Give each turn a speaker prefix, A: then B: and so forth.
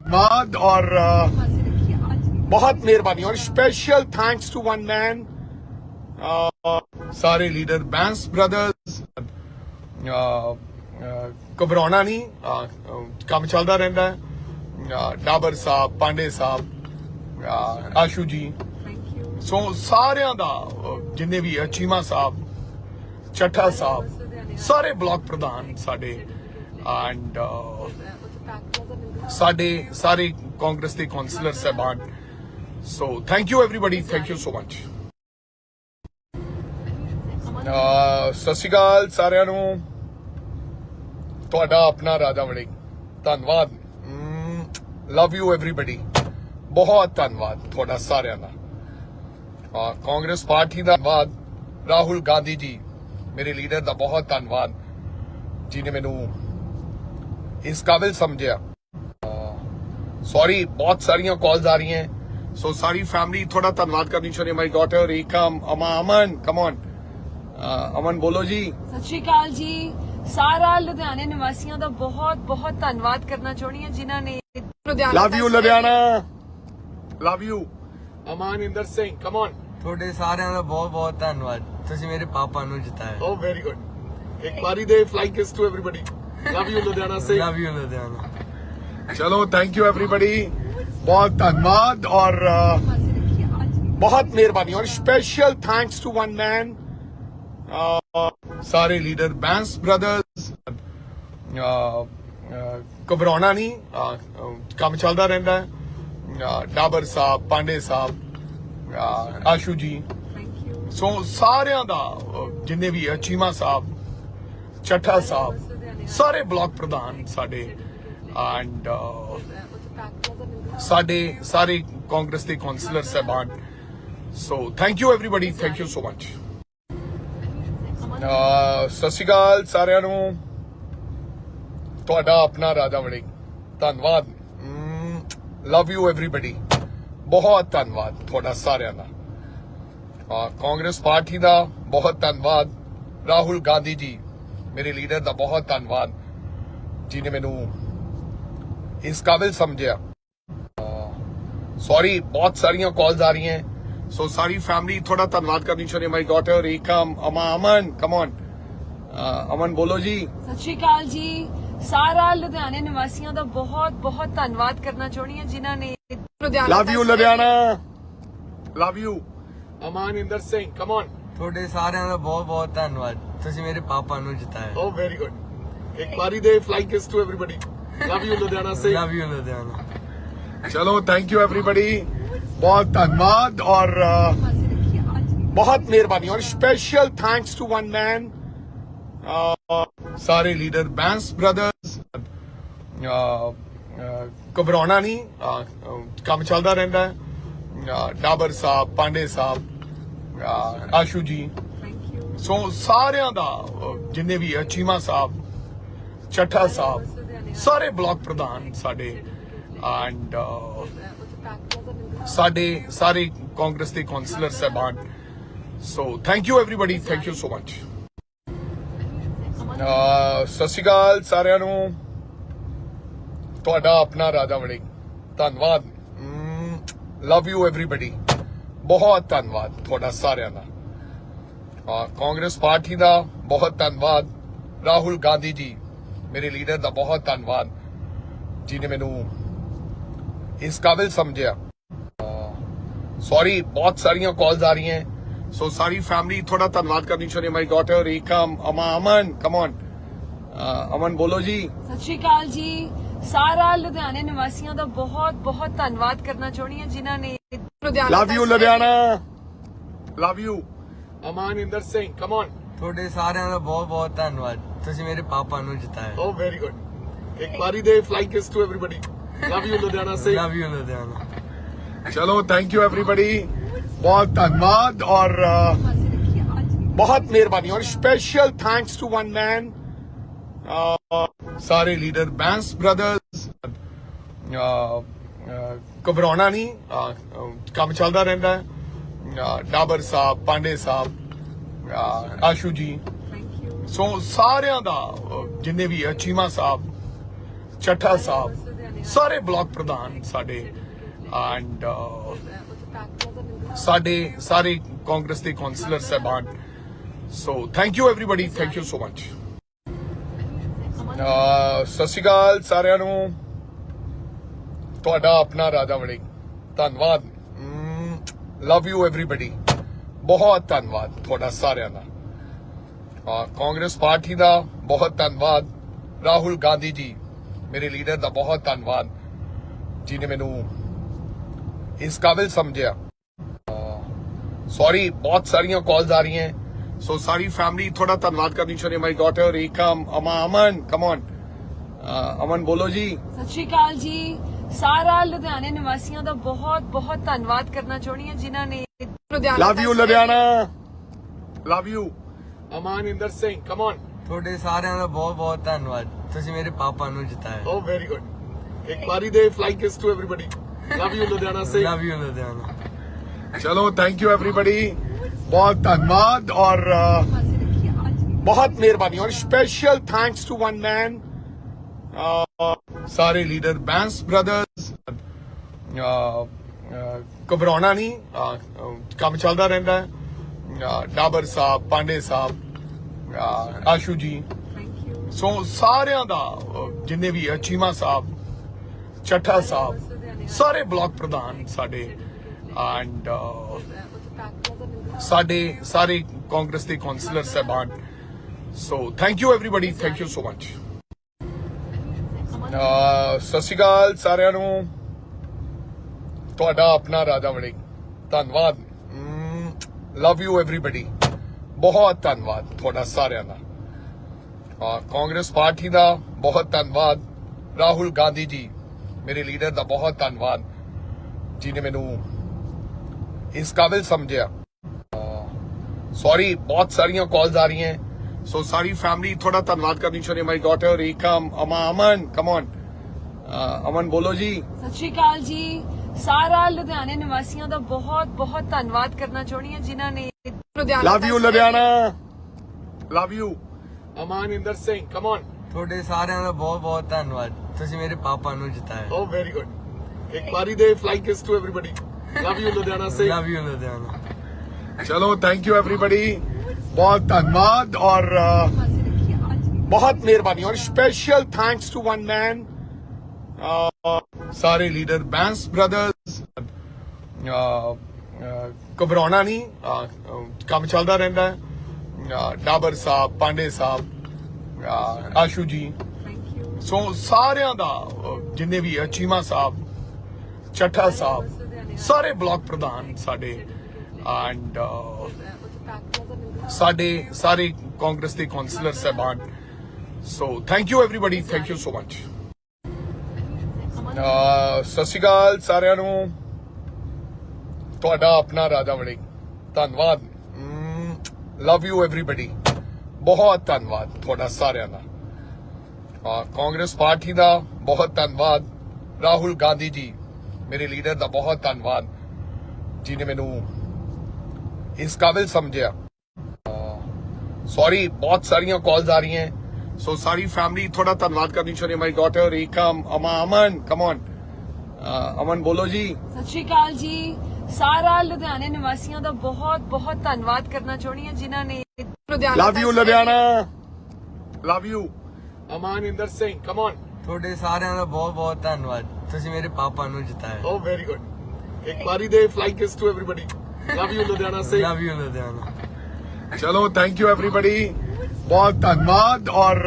A: ਧੰਨਵਾਦ ਔਰ ਅ, ਬਹੁਤ ਮਿਹਰਬਾਨੀ ਔਰ special thanks to one man ਸਾਰੇ ਲੀਡਰ ਬੈਂਸ ਘਬਰਾਉਣਾ ਨਹੀਂ ਕੰਮ ਚੱਲਦਾ ਰਹਿੰਦਾ ਹੈ ਡਾਬਰ ਸਾਹਿਬ ਪਾਂਡੇ ਸਾਹਿਬ ਆਸ਼ੂ ਜੀ ਸੋ ਸਾਰਿਆਂ ਦਾ ਜਿੰਨੇ ਵੀ ਹੈ, ਚੀਮਾ ਸਾਹਿਬ ਚੱਠਾ ਸਾਹਿਬ ਸਾਰੇ ਬਲਾਕ ਪ੍ਰਧਾਨ ਸਾਡੇ ਐਂਡ ਸਾਡੇ ਸਾਰੇ ਕਾਂਗਰਸ ਦੇ ਕਾਉਂਸਲਰ ਸਹਿਬਾਨ so thank you everybody thank you so much ਸਤਿ ਸ਼੍ਰੀ ਅਕਾਲ ਸਾਰਿਆਂ ਨੂੰ ਤੁਹਾਡਾ ਆਪਣਾ ਰਾਜਾ ਵੜਿੰਗ ਧੰਨਵਾਦ ਲਵ ਯੂ एवरीबॉडी ਬਹੁਤ ਧੰਨਵਾਦ ਤੁਹਾਡਾ ਸਾਰਿਆਂ ਦਾ ਅਹ ਕਾਂਗਰਸ ਪਾਰਟੀ ਦਾ ਧੰਨਵਾਦ ਰਾਹੁਲ ਗਾਂਧੀ ਜੀ ਮੇਰੇ ਲੀਡਰ ਦਾ ਬਹੁਤ ਧੰਨਵਾਦ ਜਿਨੇ ਮੈਨੂੰ ਇਸ ਕਾਬਿਲ ਸਮਝਿਆ ਸੌਰੀ ਬਹੁਤ ਸਾਰੀਆਂ ਕਾਲਸ ਆ ਰਹੀਆਂ ਸੋ ਸਾਰੀ ਫੈਮਿਲੀ ਥੋੜਾ ਧੰਨਵਾਦ ਕਰਨੀ ਚਾਹੁੰਦੀ ਮਾਈ ਡਾਟਰ ਏਕਮ ਅਮਾ ਅਮਨ ਕਮ ਔਨ ਅਮਨ ਬੋਲੋ ਜੀ
B: ਸਤਿ ਸ਼੍ਰੀ ਅਕਾਲ ਜੀ ਸਾਰਾ ਲੁਧਿਆਣੇ ਨਿਵਾਸੀਆਂ ਦਾ ਬਹੁਤ ਬਹੁਤ ਧੰਨਵਾਦ ਕਰਨਾ ਚਾਹੁੰਦੀ ਹਾਂ ਜਿਨ੍ਹਾਂ ਨੇ Ludhiana
A: love you Ludhiana love you Aman Inder Singh come on
C: ਤੁਹਾਡੇ ਸਾਰਿਆਂ ਦਾ ਬਹੁਤ ਬਹੁਤ ਧੰਨਵਾਦ ਤੁਸੀਂ ਮੇਰੇ ਪਾਪਾ ਨੂੰ ਜਿਤਾਇਆ
A: ਓ ਵੈਰੀ ਗੁੱਡ ਇੱਕ ਵਾਰੀ ਦੇ flying kiss to everybody love you Ludhiana Singh
C: love you Ludhiana
A: ਚਲੋ ਥੈਂਕ ਯੂ एवरीबॉडी ਬਹੁਤ ਧੰਨਵਾਦ ਔਰ ਅ, ਬਹੁਤ ਮਿਹਰਬਾਨੀ ਔਰ special thanks to one man ਸਾਰੇ ਲੀਡਰ ਬੈਂਸ ਬ੍ਰਦਰਸ ਘਬਰਾਉਣਾ ਨਹੀਂ ਅ, ਅ, ਕੰਮ ਚੱਲਦਾ ਰਹਿੰਦਾ ਹੈ ਅ, ਡਾਬਰ ਸਾਹਿਬ ਪਾਂਡੇ ਸਾਹਿਬ ਅ, ਆਸ਼ੂ ਜੀ ਸੋ ਸਾਰਿਆਂ ਦਾ ਅ, ਜਿੰਨੇ ਵੀ ਹੈ, ਚੀਮਾ ਸਾਹਿਬ ਚੱਠਾ ਸਾਹਿਬ ਸਾਰੇ ਬਲਾਕ ਪ੍ਰਧਾਨ ਸਾਡੇ ਐਂਡ ਸਾਡੇ ਸਾਰੇ ਕਾਂਗਰਸ ਦੇ ਕਾਉਂਸਲਰ ਸਹਿਬਾਨ so thank you everybody thank you so much ਸਤਿ ਸ਼੍ਰੀ ਅਕਾਲ ਸਾਰਿਆਂ ਨੂੰ ਤੁਹਾਡਾ ਆਪਣਾ ਰਾਜਾ ਵੜਿੰਗ ਧੰਨਵਾਦ ਲਵ ਯੂ एवरीबॉडी ਬਹੁਤ ਧੰਨਵਾਦ ਤੁਹਾਡਾ ਸਾਰਿਆਂ ਦਾ ਅਹ ਕਾਂਗਰਸ ਪਾਰਟੀ ਦਾ ਬਹੁਤ ਧੰਨਵਾਦ ਰਾਹੁਲ ਗਾਂਧੀ ਜੀ ਮੇਰੇ ਲੀਡਰ ਦਾ ਬਹੁਤ ਧੰਨਵਾਦ ਜਿਨੇ ਮੈਨੂੰ ਇਸ ਕਾਬਿਲ ਸਮਝਿਆ। ਸੌਰੀ ਬਹੁਤ ਸਾਰੀਆਂ ਕਾਲਸ ਆ ਰਹੀਆਂ ਸੋ ਸਾਰੀ ਫੈਮਿਲੀ ਥੋੜਾ ਧੰਨਵਾਦ ਕਰਨੀ ਚਾਹੁੰਦੀ ਮਾਈ ਡਾਟਰ ਏਕਮ ਅਮਾ ਅਮਨ ਕਮ ਔਨ ਅਮਨ ਬੋਲੋ ਜੀ।
B: ਸਤਿ ਸ਼੍ਰੀ ਅਕਾਲ ਜੀ। ਸਾਰਾ ਲੁਧਿਆਣੇ ਨਿਵਾਸੀਆਂ ਦਾ ਬਹੁਤ ਬਹੁਤ ਧੰਨਵਾਦ ਕਰਨਾ ਚਾਹੁੰਦੀ ਹਾਂ ਜਿਨ੍ਹਾਂ ਨੇ Ludhiana
A: love you Ludhiana. Love you Aman Inder Singh come on
C: ਤੁਹਾਡੇ ਸਾਰਿਆਂ ਦਾ ਬਹੁਤ ਬਹੁਤ ਧੰਨਵਾਦ। ਤੁਸੀਂ ਮੇਰੇ ਪਾਪਾ ਨੂੰ ਜਿਤਾਇਆ
A: ਓ ਵੈਰੀ ਗੁੱਡ ਇੱਕ ਵਾਰੀ ਦੇ flying kiss to everybody love you Ludhiana Singh
C: love you Ludhiana
A: ਚਲੋ ਥੈਂਕ ਯੂ एवरीबॉडी ਬਹੁਤ ਧੰਨਵਾਦ ਔਰ ਅ, ਬਹੁਤ ਮਿਹਰਬਾਨੀ ਔਰ special thanks to one man ਸਾਰੇ ਲੀਡਰ ਬੈਂਸ ਬ੍ਰਦਰਸ ਘਬਰਾਉਣਾ ਨਹੀਂ ਅ, ਅ, ਕੰਮ ਚੱਲਦਾ ਰਹਿੰਦਾ ਹੈ ਅ, ਡਾਬਰ ਸਾਹਿਬ ਪਾਂਡੇ ਸਾਹਿਬ ਅ, ਆਸ਼ੂ ਜੀ ਸੋ ਸਾਰਿਆਂ ਦਾ ਅ, ਜਿੰਨੇ ਵੀ ਹੈ, ਚੀਮਾ ਸਾਹਿਬ ਚੱਠਾ ਸਾਹਿਬ ਸਾਰੇ ਬਲਾਕ ਪ੍ਰਧਾਨ ਸਾਡੇ ਐਂਡ ਸਾਡੇ ਸਾਰੇ ਕਾਂਗਰਸ ਦੇ ਕਾਉਂਸਲਰ ਸਹਿਬਾਨ so thank you everybody thank you so much ਸਤਿ ਸ਼੍ਰੀ ਅਕਾਲ ਸਾਰਿਆਂ ਨੂੰ ਤੁਹਾਡਾ ਆਪਣਾ ਰਾਜਾ ਵੜਿੰਗ ਧੰਨਵਾਦ ਲਵ ਯੂ एवरीबॉडी ਬਹੁਤ ਧੰਨਵਾਦ ਤੁਹਾਡਾ ਸਾਰਿਆਂ ਦਾ ਅਹ ਕਾਂਗਰਸ ਪਾਰਟੀ ਦਾ ਬਹੁਤ ਧੰਨਵਾਦ। ਰਾਹੁਲ ਗਾਂਧੀ ਜੀ ਮੇਰੇ ਲੀਡਰ ਦਾ ਬਹੁਤ ਧੰਨਵਾਦ ਜਿਨੇ ਮੈਨੂੰ ਇਸ ਕਾਬਿਲ ਸਮਝਿਆ। ਸੌਰੀ ਬਹੁਤ ਸਾਰੀਆਂ ਕਾਲਸ ਆ ਰਹੀਆਂ। ਸੋ ਸਾਰੀ ਫੈਮਿਲੀ ਥੋੜਾ ਧੰਨਵਾਦ ਕਰਨੀ ਚਾਹੁੰਦੀ ਮਾਈ ਡਾਟਰ ਏਕਮ ਅਮਾ ਅਮਨ ਕਮ ਔਨ ਅਮਨ ਬੋਲੋ ਜੀ।
B: ਸਤਿ ਸ਼੍ਰੀ ਅਕਾਲ ਜੀ। ਸਾਰਾ ਲੁਧਿਆਣੇ ਨਿਵਾਸੀਆਂ ਦਾ ਬਹੁਤ ਬਹੁਤ ਧੰਨਵਾਦ ਕਰਨਾ ਚਾਹੁੰਦੀ ਹਾਂ ਜਿਨ੍ਹਾਂ ਨੇ Ludhiana
A: love you Ludhiana love you Aman Inder Singh come on
C: ਤੁਹਾਡੇ ਸਾਰਿਆਂ ਦਾ ਬਹੁਤ ਬਹੁਤ ਧੰਨਵਾਦ ਤੁਸੀਂ ਮੇਰੇ ਪਾਪਾ ਨੂੰ ਜਿਤਾਇਆ
A: ਓ ਵੈਰੀ ਗੁੱਡ ਇੱਕ ਵਾਰੀ ਦੇ flying kiss to everybody love you Ludhiana Singh
C: love you Ludhiana
A: ਚਲੋ ਥੈਂਕ ਯੂ एवरीबॉडी ਬਹੁਤ ਧੰਨਵਾਦ ਔਰ ਅ, ਬਹੁਤ ਮਿਹਰਬਾਨੀ ਔਰ special thanks to one man ਸਾਰੇ ਲੀਡਰ ਬੈਂਸ ਬ੍ਰਦਰਸ ਘਬਰਾਉਣਾ ਨਹੀਂ ਅ, ਅ, ਕੰਮ ਚੱਲਦਾ ਰਹਿੰਦਾ ਹੈ ਅ, ਡਾਬਰ ਸਾਹਿਬ ਪਾਂਡੇ ਸਾਹਿਬ ਆਸ਼ੂ ਜੀ। ਸੋ ਸਾਰਿਆਂ ਦਾ ਜਿੰਨੇ ਵੀ ਚੀਮਾ ਸਾਹਿਬ ਚੱਠਾ ਸਾਹਿਬ ਸਾਰੇ ਬਲਾਕ ਪ੍ਰਧਾਨ ਸਾਡੇ ਐਂਡ ਸਾਡੇ ਸਾਰੇ ਕਾਂਗਰਸ ਦੇ ਕਾਉਂਸਲਰ ਸਹਿਬਾਨ। So thank you everybody thank you so much ਸਤਿ ਸ਼੍ਰੀ ਅਕਾਲ ਸਾਰਿਆਂ ਨੂੰ। ਤੁਹਾਡਾ ਆਪਣਾ ਰਾਜਾ ਵੜਿੰਗ। ਧੰਨਵਾਦ। ਲਵ ਯੂ ਐਵਰੀਬਾਡੀ ਬਹੁਤ ਧੰਨਵਾਦ ਤੁਹਾਡਾ ਸਾਰਿਆਂ ਦਾ। ਕਾਂਗਰਸ ਪਾਰਟੀ ਦਾ ਬਹੁਤ ਧੰਨਵਾਦ। ਰਾਹੁਲ ਗਾਂਧੀ ਜੀ, ਮੇਰੇ ਲੀਡਰ ਦਾ ਬਹੁਤ ਧੰਨਵਾਦ, ਜਿਨੇ ਮੈਨੂੰ ਇਸ ਕਾਬਿਲ ਸਮਝਿਆ। ਸੌਰੀ ਬਹੁਤ ਸਾਰੀਆਂ ਕਾਲਸ ਆ ਰਹੀਆਂ। ਸੋ ਸਾਰੀ ਫੈਮਿਲੀ ਥੋੜਾ ਧੰਨਵਾਦ ਕਰਨੀ ਚਾਹੁੰਦੀ ਮਾਈ ਡਾਟਰ ਏਕਮ ਅਮਾ, ਅਮਨ ਕਮ ਔਨ ਅਮਨ, ਬੋਲੋ ਜੀ।
B: ਸਤਿ ਸ਼੍ਰੀ ਅਕਾਲ ਜੀ। ਸਾਰਾ ਲੁਧਿਆਣੇ ਨਿਵਾਸੀਆਂ ਦਾ ਬਹੁਤ ਬਹੁਤ ਧੰਨਵਾਦ ਕਰਨਾ ਚਾਹੁੰਦੀ ਹਾਂ ਜਿਨ੍ਹਾਂ ਨੇ Ludhiana
A: love you Ludhiana love you Aman Inder Singh come on
C: ਤੁਹਾਡੇ ਸਾਰਿਆਂ ਦਾ ਬਹੁਤ ਬਹੁਤ ਧੰਨਵਾਦ ਤੁਸੀਂ ਮੇਰੇ ਪਾਪਾ ਨੂੰ ਜਿਤਾਇਆ
A: ਓ ਵੈਰੀ ਗੁੱਡ ਇੱਕ ਵਾਰੀ ਦੇ flying kiss to everybody love you Ludhiana Singh
C: love you Ludhiana
A: ਚਲੋ ਥੈਂਕ ਯੂ ਐਵਰੀਬਾਡੀ ਬਹੁਤ ਧੰਨਵਾਦ ਔਰ ਅ, ਬਹੁਤ ਮਿਹਰਬਾਨੀ ਔਰ special thanks to one man ਸਾਰੇ ਲੀਡਰ ਬੈਂਸ ਬ੍ਰਦਰਸ ਘਬਰਾਉਣਾ ਨਹੀਂ ਕੰਮ ਚੱਲਦਾ ਰਹਿੰਦਾ ਹੈ। ਡਾਬਰ ਸਾਹਿਬ ਪਾਂਡੇ ਸਾਹਿਬ ਆਸ਼ੂ ਜੀ। ਸੋ ਸਾਰਿਆਂ ਦਾ ਜਿੰਨੇ ਵੀ ਹੈ, ਚੀਮਾ ਸਾਹਿਬ ਚੱਠਾ ਸਾਹਿਬ ਸਾਰੇ ਬਲਾਕ ਪ੍ਰਧਾਨ ਸਾਡੇ ਐਂਡ ਸਾਡੇ ਸਾਰੇ ਕਾਂਗਰਸ ਦੇ ਕਾਉਂਸਲਰ ਸਹਿਬਾਨ। So thank you everybody thank you so much ਸਤਿ ਸ਼੍ਰੀ ਅਕਾਲ ਸਾਰਿਆਂ ਨੂੰ। ਤੁਹਾਡਾ ਆਪਣਾ ਰਾਜਾ ਵੜਿੰਗ। ਧੰਨਵਾਦ। ਲਵ ਯੂ ਐਵਰੀਬਾਡੀ ਬਹੁਤ ਧੰਨਵਾਦ ਤੁਹਾਡਾ ਸਾਰਿਆਂ ਦਾ। ਕਾਂਗਰਸ ਪਾਰਟੀ ਦਾ ਬਹੁਤ ਧੰਨਵਾਦ। ਰਾਹੁਲ ਗਾਂਧੀ ਜੀ, ਮੇਰੇ ਲੀਡਰ ਦਾ ਬਹੁਤ ਧੰਨਵਾਦ ਜਿਨੇ ਮੈਨੂੰ ਇਸ ਕਾਬਿਲ ਸਮਝਿਆ। ਸੌਰੀ ਬਹੁਤ ਸਾਰੀਆਂ ਕਾਲਸ ਆ ਰਹੀਆਂ। ਸੋ ਸਾਰੀ ਫੈਮਿਲੀ ਥੋੜਾ ਧੰਨਵਾਦ ਕਰਨੀ ਚਾਹੁੰਦੀ ਮਾਈ ਡਾਟਰ ਏਕਮ ਅਮਾ ਅਮਨ ਕਮ ਔਨ ਅਮਨ ਬੋਲੋ ਜੀ
B: ਸਤਿ ਸ਼੍ਰੀ ਅਕਾਲ ਜੀ ਸਾਰਾ ਲੁਧਿਆਣੇ ਨਿਵਾਸੀਆਂ ਦਾ ਬਹੁਤ ਬਹੁਤ ਧੰਨਵਾਦ ਕਰਨਾ ਚਾਹੁੰਦੀ ਹਾਂ ਜਿਨ੍ਹਾਂ ਨੇ Ludhiana
A: love you Ludhiana love you Aman Inder Singh come on
C: ਤੁਹਾਡੇ ਸਾਰਿਆਂ ਦਾ ਬਹੁਤ ਬਹੁਤ ਧੰਨਵਾਦ ਤੁਸੀਂ ਮੇਰੇ ਪਾਪਾ ਨੂੰ ਜਿਤਾਇਆ
A: ਓ ਵੈਰੀ ਗੁੱਡ ਇੱਕ ਵਾਰੀ ਦੇ flying kiss to everybody love you Ludhiana Singh
C: love you Ludhiana
A: ਚਲੋ ਥੈਂਕ ਯੂ ਐਵਰੀਬਾਡੀ ਬਹੁਤ ਧੰਨਵਾਦ ਔਰ ਬਹੁਤ ਮਿਹਰਬਾਨੀ ਔਰ special thanks to one man ਸਾਰੇ ਲੀਡਰ ਬੈਂਸ ਬ੍ਰਦਰਸ ਘਬਰਾਉਣਾ ਨਹੀਂ ਕੰਮ ਚੱਲਦਾ ਰਹਿੰਦਾ ਡਾਬਰ ਸਾਹਿਬ ਪਾਂਡੇ ਸਾਹਿਬ ਆਸ਼ੂ ਜੀ ਸੋ ਸਾਰਿਆਂ ਦਾ ਜਿੰਨੇ ਵੀ ਹੈ, ਚੀਮਾ ਸਾਹਿਬ ਚੱਠਾ ਸਾਹਿਬ ਸਾਰੇ ਬਲਾਕ ਪ੍ਰਧਾਨ ਸਾਡੇ ਐਂਡ ਸਾਡੇ ਸਾਰੇ ਕਾਂਗਰਸ ਦੇ ਕਾਉਂਸਲਰ ਸਹਿਬਾਨ। So thank you everybody thank you so much ਸਤਿ ਸ਼੍ਰੀ ਅਕਾਲ ਸਾਰਿਆਂ ਨੂੰ। ਤੁਹਾਡਾ ਆਪਣਾ ਰਾਜਾ ਵੜਿੰਗ ਧੰਨਵਾਦ। ਲਵ ਯੂ ਐਵਰੀਬਾਡੀ ਬਹੁਤ ਧੰਨਵਾਦ ਤੁਹਾਡਾ ਸਾਰਿਆਂ ਦਾ। ਕਾਂਗਰਸ ਪਾਰਟੀ ਦਾ ਬਹੁਤ ਧੰਨਵਾਦ। ਰਾਹੁਲ ਗਾਂਧੀ ਜੀ, ਮੇਰੇ ਲੀਡਰ ਦਾ ਬਹੁਤ ਧੰਨਵਾਦ। ਜਿਨੇ ਮੈਨੂੰ ਇਸ ਕਾਬਿਲ ਸਮਝਿਆ। ਸੌਰੀ ਬਹੁਤ ਸਾਰੀਆਂ ਕਾਲਸ ਆ ਰਹੀਆਂ ਸੋ ਸਾਰੀ ਫੈਮਿਲੀ ਥੋੜਾ ਧੰਨਵਾਦ ਕਰਨੀ ਚਾਹੁੰਦੀ ਮਾਈ ਡਾਟਰ ਏਕਮ ਅਮਾ ਅਮਨ ਕਮ ਔਨ ਅਮਨ ਬੋਲੋ ਜੀ
B: ਸਤਿ ਸ਼੍ਰੀ ਅਕਾਲ ਜੀ ਸਾਰਾ ਲੁਧਿਆਣੇ ਨਿਵਾਸੀਆਂ ਦਾ ਬਹੁਤ ਬਹੁਤ ਧੰਨਵਾਦ ਕਰਨਾ ਚਾਹੁੰਦੀ ਹਾਂ ਜਿਨ੍ਹਾਂ ਨੇ Ludhiana
A: love you Ludhiana love you Aman Inder Singh come on
C: ਤੁਹਾਡੇ ਸਾਰਿਆਂ ਦਾ ਬਹੁਤ ਬਹੁਤ ਧੰਨਵਾਦ ਤੁਸੀਂ ਮੇਰੇ ਪਾਪਾ ਨੂੰ ਜਿਤਾਇਆ
A: ਓ ਵੈਰੀ ਗੁੱਡ ਇੱਕ ਵਾਰੀ ਦੇ flying kiss to everybody love you Ludhiana Singh
C: love you Ludhiana
A: ਚਲੋ ਥੈਂਕ ਯੂ ਐਵਰੀਬਾਡੀ ਬਹੁਤ ਧੰਨਵਾਦ ਔਰ